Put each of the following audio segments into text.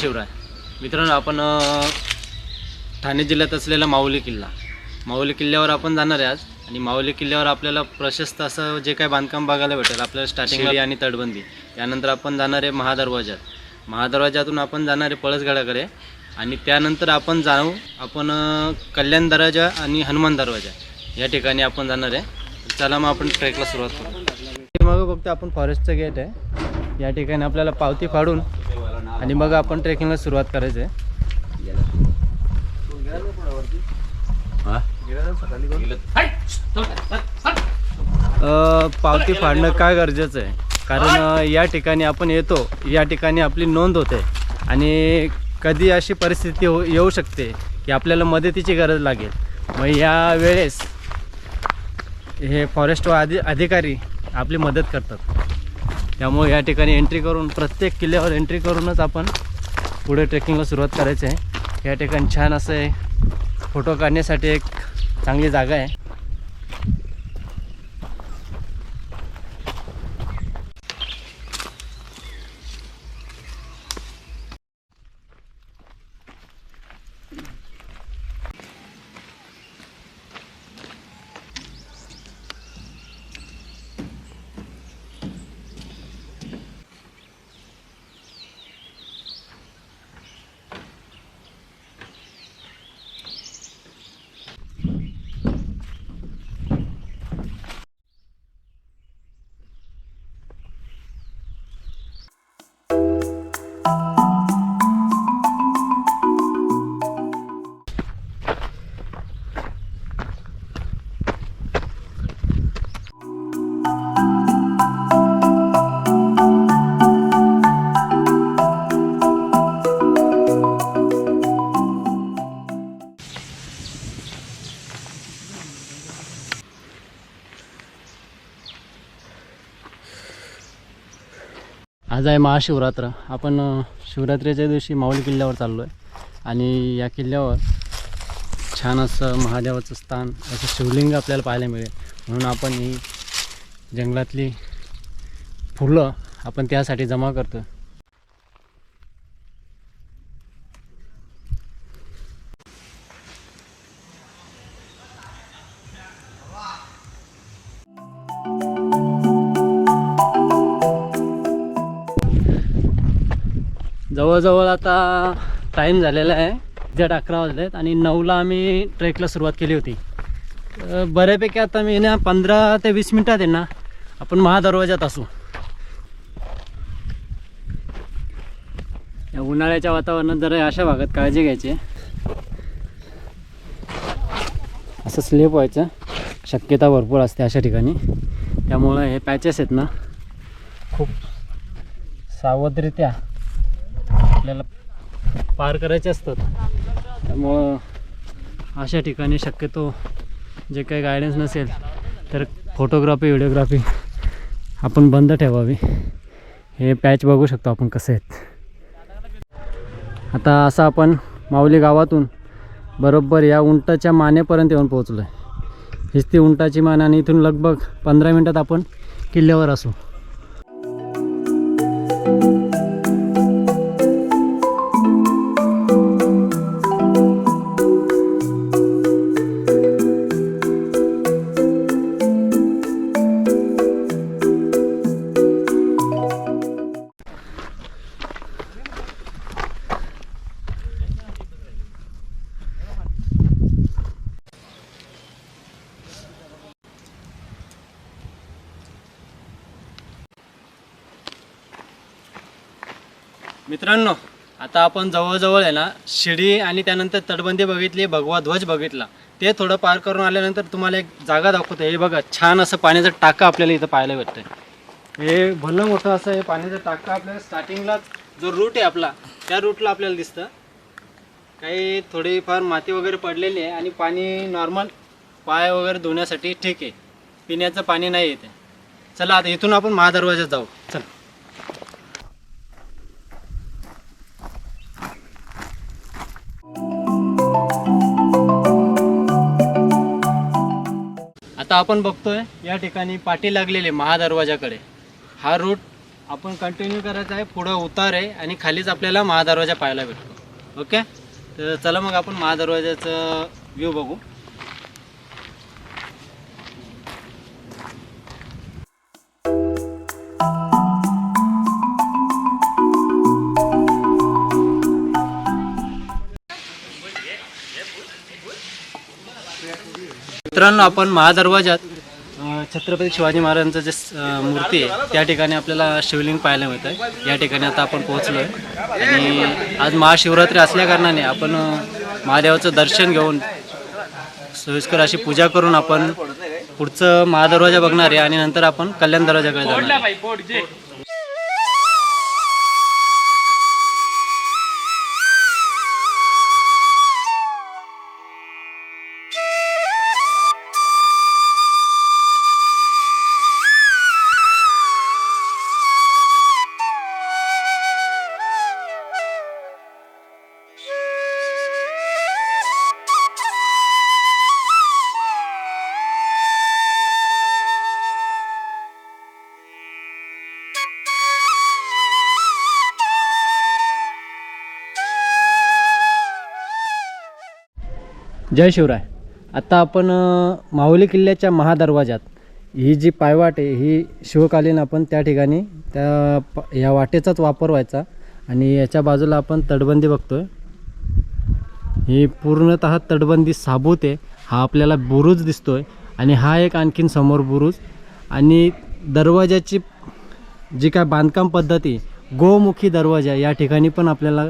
शिवराय. मित्रांनो आपण ठाणे जिल्ह्यात असलेला माऊली किल्ला. माऊली किल्ल्यावर आपण जाणार आहे आज आणि माऊली किल्ल्यावर आपल्याला प्रशस्त असं जे काही बांधकाम बघायला भेटेल आपल्याला स्टार्टिंग आणि तटबंदी. यानंतर आपण जाणार आहे महादरवाज्यात. महादरवाज्यातून आपण जाणार आहे पळसगडाकडे आणि त्यानंतर आपण जाऊ आपण कल्याण दरवाजा आणि हनुमान दरवाजा या ठिकाणी आपण जाणार आहे. चला मग आपण ट्रेकला सुरुवात करू. मग बघतो आपण फॉरेस्टचं गेट आहे. या ठिकाणी आपल्याला पावती फाडून आणि मग आपण ट्रेकिंगला सुरुवात करायचं आहे अ, पावती फाडणं काय गरजेचं आहे? कारण या ठिकाणी आपण येतो या ठिकाणी आपली नोंद होते. आणि कधी अशी परिस्थिती हो येऊ शकते की आपल्याला मदतीची गरज लागेल. मग या वेळेस हे फॉरेस्ट अधि अधिकारी आपली मदत करतात. त्यामुळे या ठिकाणी एंट्री करून प्रत्येक किल्ल्यावर एंट्री करूनच आपण पुढे ट्रेकिंगला सुरुवात करायची आहे. या ठिकाणी छान असं आहे फोटो काढण्यासाठी एक चांगली जागा आहे. आहे महाशिवरात्र. आपण शिवरात्रीच्या दिवशी माऊली किल्ल्यावर चाललो आहे आणि या किल्ल्यावर छान असं महादेवाचं स्थान असं शिवलिंग आपल्याला पाहायला मिळेल. म्हणून आपण ही जंगलातली फुलं आपण त्यासाठी जमा करतो जवळजवळ आता टाईम झालेला आहे. जट अकरा वाजले आहेत आणि नऊला आम्ही ट्रेकला सुरुवात केली होती. बऱ्यापैकी आता मी ना पंधरा ते वीस मिनटात आहे ना आपण महादरवाज्यात असू. या उन्हाळ्याच्या वातावरणात जरा अशा भागात काळजी घ्यायची. असं स्लेप व्हायचं. शक्यता भरपूर असते अशा ठिकाणी. त्यामुळं हे पॅचेस आहेत ना खूप सावधरित्या आपल्याला पार करायचे असतात. त्यामुळं अशा ठिकाणी शक्यतो जे काही गायडन्स नसेल तर फोटोग्राफी व्हिडिओग्राफी आपण बंद ठेवावी. हे पॅच बघू शकतो आपण कसे आहेत. आता असं आपण माऊली गावातून बरोबर या उंटाच्या मानेपर्यंत येऊन पोहोचलो आहे हीच ती उंटाची मान आणि इथून लगभग पंधरा मिनटात आपण किल्ल्यावर असू. मित्रांनो आता आपण जवळजवळ आहे ना शिडी आणि त्यानंतर तटबंदी बघितली भगवा ध्वज बघितला. ते थोडं पार करून आल्यानंतर तुम्हाला एक जागा दाखवतो. हे बघा छान असं पाण्याचं टाका आपल्याला इथं पाहायला भेटतंय. हे भलं मोठं असं हे पाण्याचं टाका आपल्याला स्टार्टिंगला जो रूट आहे आपला त्या रूटला आपल्याला दिसतं. काही थोडीफार माती वगैरे पडलेली आहे आणि पाणी नॉर्मल पाय वगैरे धुण्यासाठी ठीक आहे. पिण्याचं पाणी नाही येते चला आता इथून आपण महादरवाज्यात जाऊ. चल. आता आपण बघतोय या ठिकाणी पाठी लागलेले महादरवाजाकडे. हा रूट आपण कंटिन्यू करायचा आहे पुढं उतार आहे आणि खालीच आपल्याला महादरवाजा पाहायला भेटतो. ओके? तर चला मग आपण महादरवाजाचं व्ह्यू बघू. मित्रांनो आपण महादरवाजात छत्रपती शिवाजी महाराजांचं जे मूर्ती आहे त्या ठिकाणी आपल्याला शिवलिंग पाहायला मिळतं या ठिकाणी आता आपण पोहोचलो आहे आणि आज महाशिवरात्री असल्याकारणाने आपण महादेवाचं दर्शन घेऊन सोयीस्कर अशी पूजा करून आपण पुढचं महादरवाजा बघणार आहे आणि नंतर आपण कल्याण दरवाजाकडे जाणार जय शिवराय. आता आपण माहुली किल्ल्याच्या महादरवाजात ही जी पायवाट आहे ही शिवकालीन आपण त्या ठिकाणी त्या प- या वाटेचाच वापर व्हायचा आणि याच्या बाजूला आपण तटबंदी बघतोय. ही पूर्णतः तटबंदी साबूत आहे. हा आपल्याला बुरुज दिसतोय आणि हा एक आणखीन समोर बुरुज आणि दरवाजाची जी काय बांधकाम पद्धती गोमुखी दरवाजा या ठिकाणी पण आपल्याला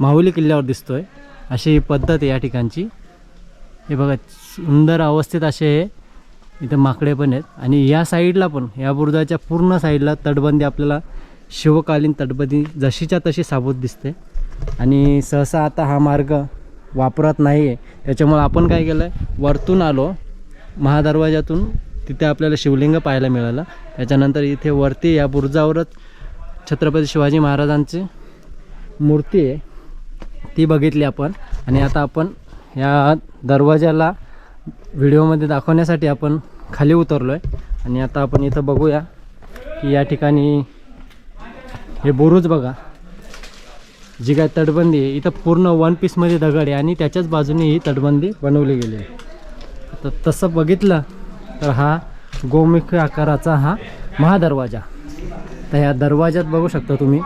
माहुली किल्ल्यावर दिसतो आहे अशी पद्धत आहे या ठिकाणची. हे बघा सुंदर अवस्थेत असे हे इथं माकडे पण आहेत. आणि या साईडला पण या बुरुजाच्या पूर्ण साईडला तटबंदी आपल्याला शिवकालीन तटबंदी जशीच्या तशी साबूत दिसते. आणि सहसा आता हा मार्ग वापरात नाही आहे त्याच्यामुळे आपण काय केलं आहे वरतून आलो. महादरवाजातून तिथे आपल्याला शिवलिंग पाहायला मिळालं. त्याच्यानंतर इथे वरती या बुरुजावरच छत्रपती शिवाजी महाराजांची मूर्ती आहे. ती बघितली आपण. आणि आता आपण या दरवाजाला व्हिडिओमध्ये दाखवण्यासाठी आपण खाली उतरलो आहे आणि आता आपण इथं बघूया की या ठिकाणी हे बुरुज बघा. जी काय तटबंदी आहे. इथं पूर्ण वन पीसमध्ये दगड आहे आणि त्याच्याच बाजूने ही तटबंदी बनवली गेली आहे. तर तसं बघितलं तर हा गोमुख आकाराचा हा महादरवाजा. तर ह्या दरवाजात बघू शकता तुम्ही.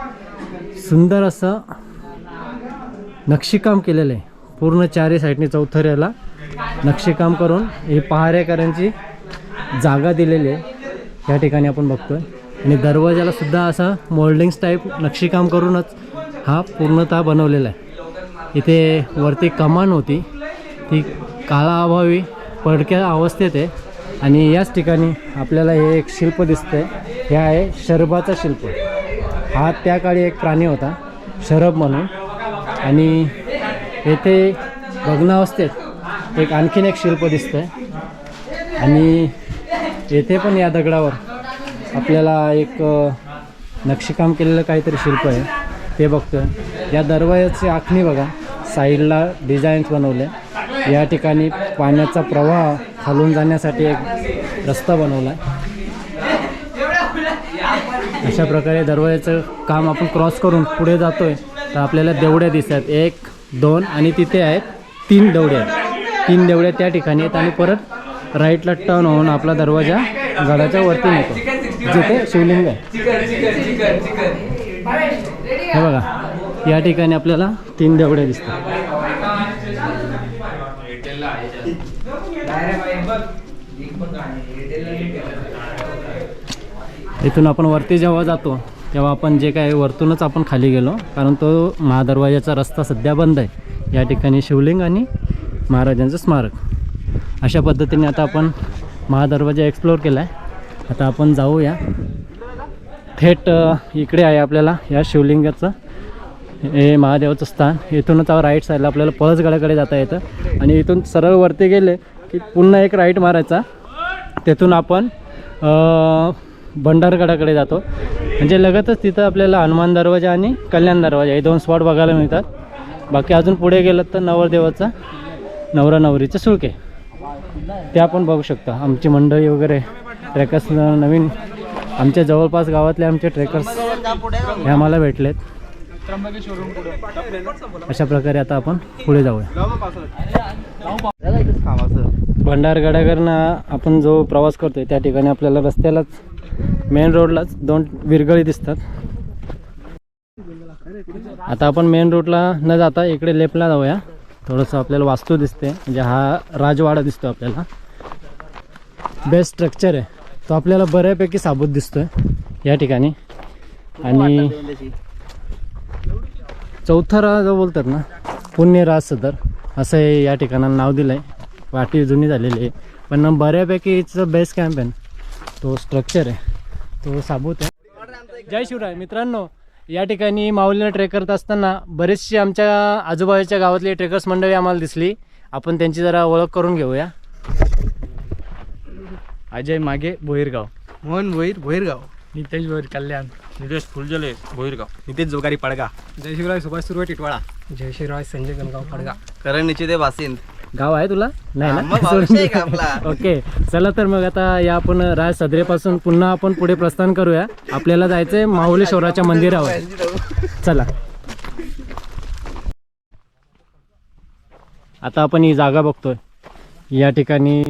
सुंदर असं नक्षीकाम केलेलं आहे. पूर्ण चारही साईडने चौथऱ्याला नक्षीकाम करून ही पहारेकरांची जागा दिलेली आहे. या ठिकाणी आपण बघतोय. आणि दरवाजाला सुद्धा असा मोल्डिंग्स टाईप नक्षीकाम करूनच हा पूर्णतः बनवलेला आहे. इथे वरती कमान होती. ती काळाअभावी पडक्या अवस्थेत आहे. आणि याच ठिकाणी आपल्याला हे एक शिल्प दिसतंय. हे आहे शरबाचा शिल्प. हा त्या काळी एक प्राणी होता. शरब म्हणून. आणि येथे भग्नावस्थेत एक आणखीन एक शिल्प दिसतं आहे आणि येथे पण या दगडावर आपल्याला एक नक्षीकाम केलेलं काहीतरी शिल्प आहे. ते बघतोय. या दरवाजाची आखणी बघा. साईडला डिझाईन्स बनवले. या ठिकाणी पाण्याचा प्रवाह खालून जाण्यासाठी एक रस्ता बनवला आहे अशा प्रकारे दरवाजाचं काम आपण क्रॉस करून पुढे जातो आहे तर आपल्याला देवड्या दिसतात. एक दोन आणि तिथे आहेत तीन देवड्या आहेत. तीन देवड्या त्या ठिकाणी आहेत आणि परत राईटला टर्न होऊन आपला दरवाजा गडाच्या वरती नेतो. जिथे शिवलिंग आहे. हे बघा या ठिकाणी आपल्याला तीन देवड्या दिसतात. इथून आपण वरती जेव्हा जातो तेव्हा आपण जे काय वरतूनच आपण खाली गेलो कारण तो महादरवाजाचा रस्ता सध्या बंद आहे. या ठिकाणी शिवलिंग आणि महाराजांचं स्मारक. अशा पद्धतीने आता आपण महादरवाजा एक्सप्लोअर केला आहे आता आपण जाऊया. थेट इकडे आहे आपल्याला या शिवलिंगाचं हे महादेवाचं स्थान. इथूनच राईट साईडला आपल्याला पळसगडाकडे जाता येतं. आणि इथून सरळ वरती गेले की पुन्हा एक राईट मारायचा. तेथून आपण भंडारगडाकडे जातो. म्हणजे लगतच तिथं आपल्याला हनुमान दरवाजा आणि कल्याण दरवाजा हे दोन स्पॉट बघायला मिळतात. बाकी अजून पुढे गेलं तर नवरदेवाचा नवरा नवरीचे सुळके. ते आपण बघू शकता. आमची मंडळी वगैरे ट्रॅकर्स नवीन आमच्या जवळपास गावातले आमचे ट्रेकर्स हे आम्हाला भेटलेत. अशा प्रकारे आता आपण पुढे जाऊया. भंडारगडाकडनं आपण जो प्रवास करतोय त्या ठिकाणी आपल्याला रस्त्यालाच मेन रोडलाच दोन विरगळी दिसतात. आता आपण मेन रोडला न जाता इकडे लेपला जाऊया. थोडंसं आपल्याला वास्तू दिसते. म्हणजे हा राजवाडा दिसतो आपल्याला. बेस्ट स्ट्रक्चर आहे. तो आपल्याला बऱ्यापैकी साबूत दिसतोय. या ठिकाणी. आणि चौथा राज जो बोलतात ना पुण्य राज सदर. असं हे या ठिकाणाला नाव दिलं आहे वाटी जुनी झालेली आहे. पण बऱ्यापैकी इथचं बेस्ट कॅम्प आहे ना, तो स्ट्रक्चर आहे. तो साबूत आहे. जय शिवराय. मित्रांनो या ठिकाणी माऊलीला ट्रेक करत असताना बरेचशी आमच्या आजूबाजूच्या गावातली ट्रेकर्स मंडळी आम्हाला दिसली. आपण त्यांची जरा ओळख करून घेऊया. अजय मागे भोईरगाव. मोहन भोईर भोईरगाव. नितेश भोईर कल्याण. निलेश फुलजले भोईरगाव. नितेश जोगारी पडगा. जय शिवराय सुभाष सुरवे टिटवाळा जय श्रीराय संजय गणगाव पडगा. करण निश्चिते बासिंद गाव आहे तुला? नाही ना? ओके. चला तर मग आता या आपण राज सदरेपासून पुन्हा आपण पुढे प्रस्थान करूया. आपल्याला जायचंय माहुलेश्वराच्या मंदिरावर. चला. आता आपण ही जागा बघतोय. या ठिकाणी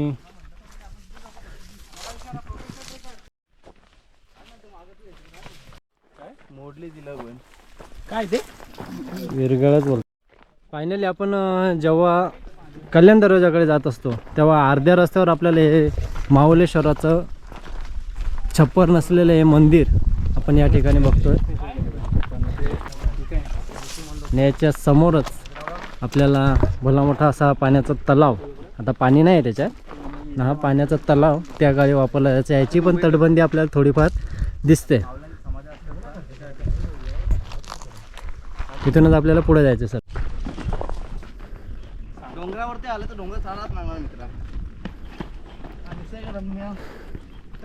काय ते? विरगळच बोल. फायनली आपण जेव्हा कल्याण दरवाजाकडे जात असतो तेव्हा अर्ध्या रस्त्यावर आपल्याला हे माहुलेश्वराचं छप्पर नसलेलं हे मंदिर आपण या ठिकाणी बघतोय. आणि याच्या समोरच आपल्याला भला मोठा असा पाण्याचा तलाव आता पाणी नाही आहे त्याच्यात हा पाण्याचा तलाव त्या गाडी वापरला जायचा याची पण तटबंदी आपल्याला थोडीफार दिसते. तिथूनच आपल्याला पुढे जायचं सर. डोंगरावरती आलं तर डोंगर चालत लागणार मित्रा. निसर्गरम्य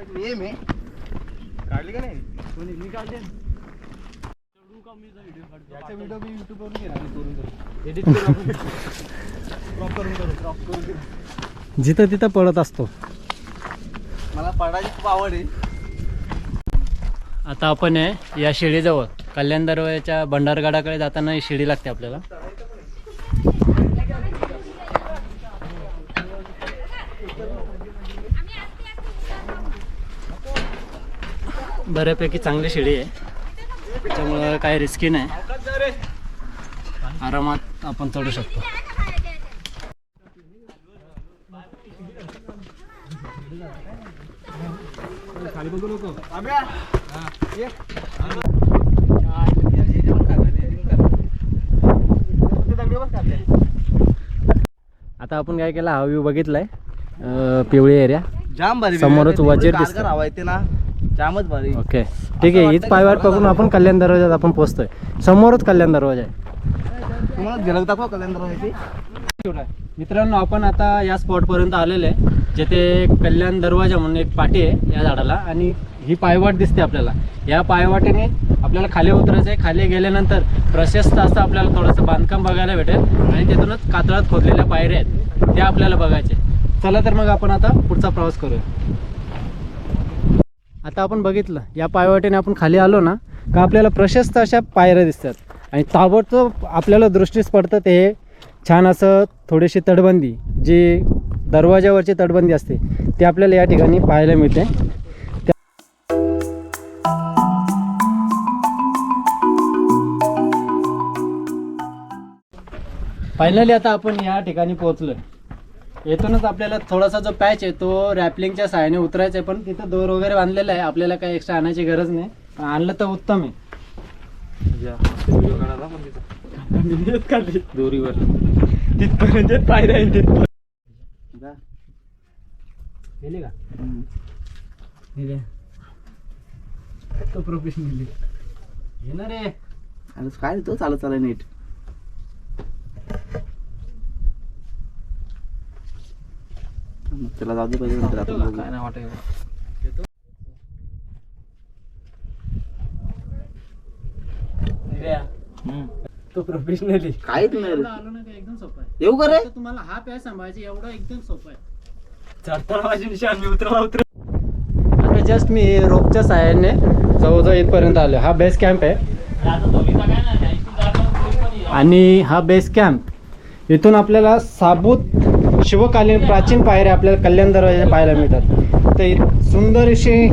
एक नियम आहे काढली का नाही? कोणी? मी काढले. व्हिडिओ मी युट्यूब वरून घेणार क्रॉप करून करू क्रॉप करून करू. जिथं तिथं पळत असतो. मला पडायची खूप आवड आहे. आता आपण आहे या शिडीजवळ कल्याण दरवाजाच्या भंडारगडाकडे जाताना ही शिडी लागते आपल्याला. बऱ्यापैकी चांगली शिडी आहे. त्याच्यामुळं काही रिस्की नाही. आरामात आपण चढू शकतो. आता आपण काय केलं? हा व्ह्यू बघितलाय. पिवळी एरिया जाम समोरच वजीर दिसतं. हवा येते ना जामच भारी. ओके. ठीक आहे हीच पायवाट पकडून आपण कल्याण दरवाजात आपण पोहोचतोय. समोरच कल्याण दरवाजा आहे. तुम्हाला झलक दाखवा कल्याण दरवाजाची मित्रांनो आपण आता या स्पॉट पर्यंत आलेले आहे जेथे कल्याण दरवाजा म्हणून एक पाठी आहे या झाडाला आणि ही पायवाट दिसते आपल्याला. या पायवाटेने आपल्याला खाली उतरायचं आहे. खाली गेल्यानंतर प्रशस्त असं आपल्याला थोडंसं बांधकाम बघायला भेटेल आणि तिथूनच कातळात खोदलेल्या पायऱ्या आहेत त्या आपल्याला बघायचे चला तर मग आपण आता पुढचा प्रवास करूया. आता आपण बघितलं या पायवाटेने आपण खाली आलो ना का आपल्याला प्रशस्त अशा पायऱ्या दिसतात. आणि ताबडतोब आपल्याला दृष्टीस पडतं ते छान असं थोडीशी तटबंदी जी दरवाजावरची तटबंदी असते ती आपल्याला या ठिकाणी पाहायला मिळते. फायनली आता आपण या ठिकाणी पोहोचलोय. येथूनच आपल्याला थोडासा जो पॅच आहे तो रॅपलिंगच्या सहाय्याने उतरायचा आहे पण तिथं दोर वगैरे बांधलेला आहे. आपल्याला काही एक्स्ट्रा आणायची गरज नाही. पण आणलं तर उत्तम आहे. दोरीवर. तिथपर्यंत पायऱ्या आहे तिथपर्यंत. गेली का? तो प्रोफेशनली येणार रे आणि काय तो चालत चालत नीट. त्याला जाऊ दे पाहिजे नंतर आपण बघू. काय नाही वाटत तो प्रोफेशनली काहीच नाही रे. आलो ना का एकदम सोपं आहे. येऊ का रे? आता तुम्हाला हा पॅच सांभाळायचा एवढं एकदम सोपं आहे. चढताना माझी निशाण मी उतरला उतर आता जस्ट मी रोपच्या साह्याने जवळजवळ इथपर्यंत आलो हा बेस कॅम्प आहे. आणि हा बेस कॅम्प इथून आपल्याला साबूत शिवकालीन प्राचीन पायऱ्या आपल्याला कल्याण दरवाजा पाहायला मिळतात. तर सुंदर अशी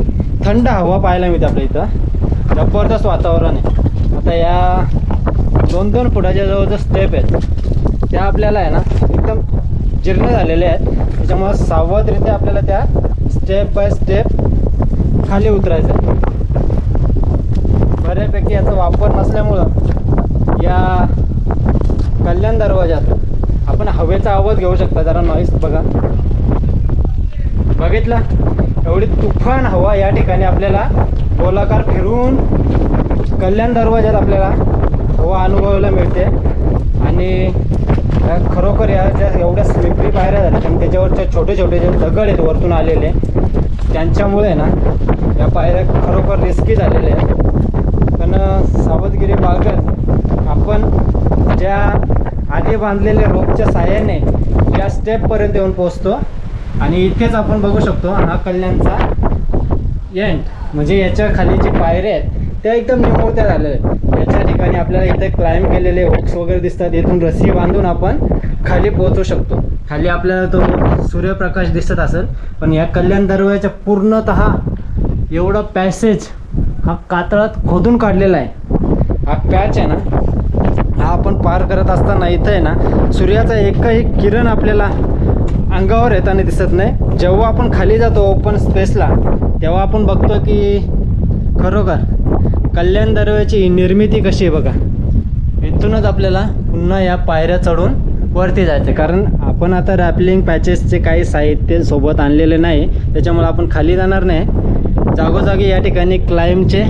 थंड हवा पाहायला मिळते आपल्या इथं. जबरदस्त वातावरण आहे. आता या दोन दोन फुटाच्या जवळजवळ स्टेप आहेत. त्या आपल्याला आहे ना एकदम जीर्ण झालेल्या आहेत. त्याच्यामुळं सावधरित्या आपल्याला त्या स्टेप बाय स्टेप खाली उतरायचं आहे. बऱ्यापैकी याचा वापर नसल्यामुळं या कल्याण दरवाजात आपण हवेचा आवाज घेऊ शकता जरा नॉईस बघा. बघितला? एवढी तुफान हवा या ठिकाणी आपल्याला. गोलाकार फिरून कल्याण दरवाज्यात आपल्याला हवा अनुभवायला मिळते. आणि खरोखर या ज्या एवढ्या स्लिपरी पायऱ्या झाल्या आणि त्याच्यावरच्या छोटे छोटे जे दगड आहेत वरतून आलेले त्यांच्यामुळे ना या पायऱ्या खरोखर रिस्की झालेल्या आहेत. पण सावधगिरी बाळगत आपण ज्या आधी बांधलेल्या रोपच्या साह्याने या स्टेपपर्यंत येऊन पोचतो आणि इथेच आपण बघू शकतो हा कल्याणचा एंड म्हणजे याच्या खाली जे पायऱ्या आहेत त्या एकदम निमुळत्या झालेल्या आहेत. याच्या ठिकाणी आपल्याला इथे क्लाइंब केलेले हुक्स वगैरे दिसतात. इथून रस्सी बांधून आपण खाली पोहोचू शकतो. खाली आपल्याला तो सूर्यप्रकाश दिसत असेल पण या कल्याण दरवाजाच्या पूर्णतः एवढा पॅसेज हा कातळात खोदून काढलेला आहे. हा पॅच आहे ना पार करत असताना इथं आहे ना सूर्याचा एकही किरण आपल्याला अंगावर येताना दिसत नाही. जेव्हा आपण खाली जातो ओपन स्पेसला तेव्हा आपण बघतो की खरोखर कल्याण दरवाजाची निर्मिती कशी आहे बघा. इथूनच आपल्याला पुन्हा या पायऱ्या चढून वरती जायचं कारण आपण आता रॅपलिंग पॅचेसचे काही साहित्य सोबत आणलेले नाही त्याच्यामुळे आपण खाली जाणार नाही. जागोजागी या ठिकाणी क्लाइमचे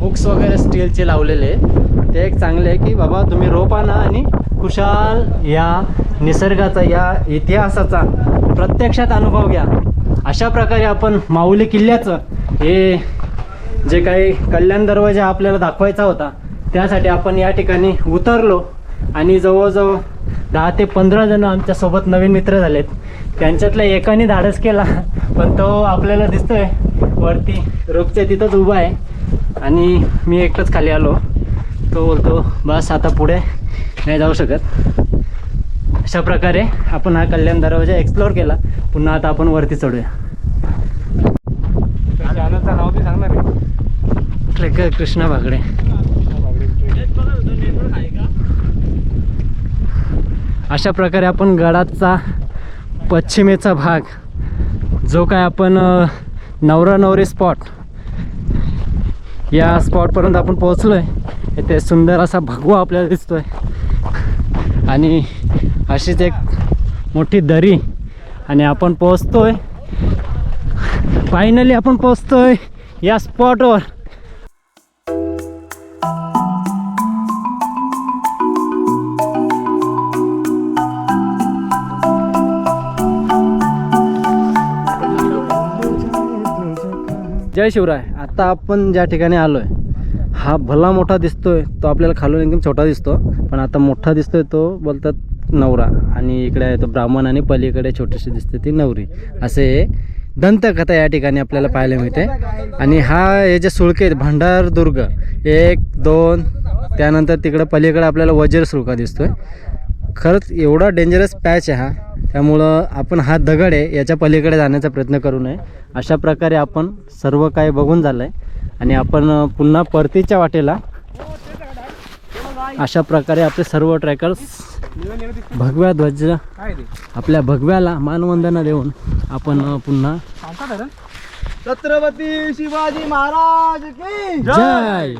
हुक्स वगैरे स्टीलचे लावलेले आहेत. ते एक चांगले आहे की बाबा तुम्ही रोप आणा आणि खुशाल या निसर्गाचा या इतिहासाचा प्रत्यक्षात अनुभव घ्या. अशा प्रकारे आपण माऊली किल्ल्याचं हे जे काही कल्याण दरवाजा आपल्याला दाखवायचा होता त्यासाठी आपण या ठिकाणी उतरलो आणि जवळजवळ दहा ते पंधरा जण आमच्यासोबत नवीन मित्र झालेत. त्यांच्यातल्या एकाने धाडस केला पण तो आपल्याला दिसतोय. वरती रोपच्या तिथंच उभा आहे आणि मी एकटंच खाली आलो. तो बोलतो बस आता पुढे नाही जाऊ शकत. अशा प्रकारे आपण हा कल्याण दरवाजा एक्सप्लोअर केला. पुन्हा आता आपण वरती चढूया. चॅनलचं नाव बी सांगणार ट्रेकर कृष्णा बागडे अशा प्रकारे आपण गडाचा पश्चिमेचा भाग जो काय आपण नवरा नवरी स्पॉट या स्पॉटपर्यंत आपण पोहोचलो आहे इथे सुंदर असा भगवा आपल्याला दिसतोय. आणि अशीच एक मोठी दरी. आणि आपण पोहोचतोय. फायनली आपण पोहोचतोय या स्पॉटवर जय शिवराय आता आपण ज्या ठिकाणी आलोय हा भला मोठा दिसतोय तो आपल्याला खालून एकदम छोटा दिसतो पण आता मोठा दिसतोय तो बोलतात नवरा. आणि इकडे आहे तो ब्राह्मण आणि पलीकडे छोटीशी दिसते ती नवरी. असे दंतकथा या ठिकाणी आपल्याला पाहायला मिळते. आणि हा हे जे सुळके आहेत भंडारदुर्ग एक दोन त्यानंतर तिकडं पलीकडे आपल्याला वज्रसुळका दिसतोय. खरंच एवढा डेंजरस पॅच आहे हा. त्यामुळं आपण हा दगड आहे याच्या पलीकडे जाण्याचा प्रयत्न करू नये. अशा प्रकारे आपण सर्व काही बघून झालं आहे आणि आपण पुन्हा परतीच्या वाटेला अशा प्रकारे आपले सर्व ट्रॅकर्स भगव्या ध्वज आपल्या भगव्याला मानवंदना देऊन आपण पुन्हा छत्रपती शिवाजी महाराज की जय!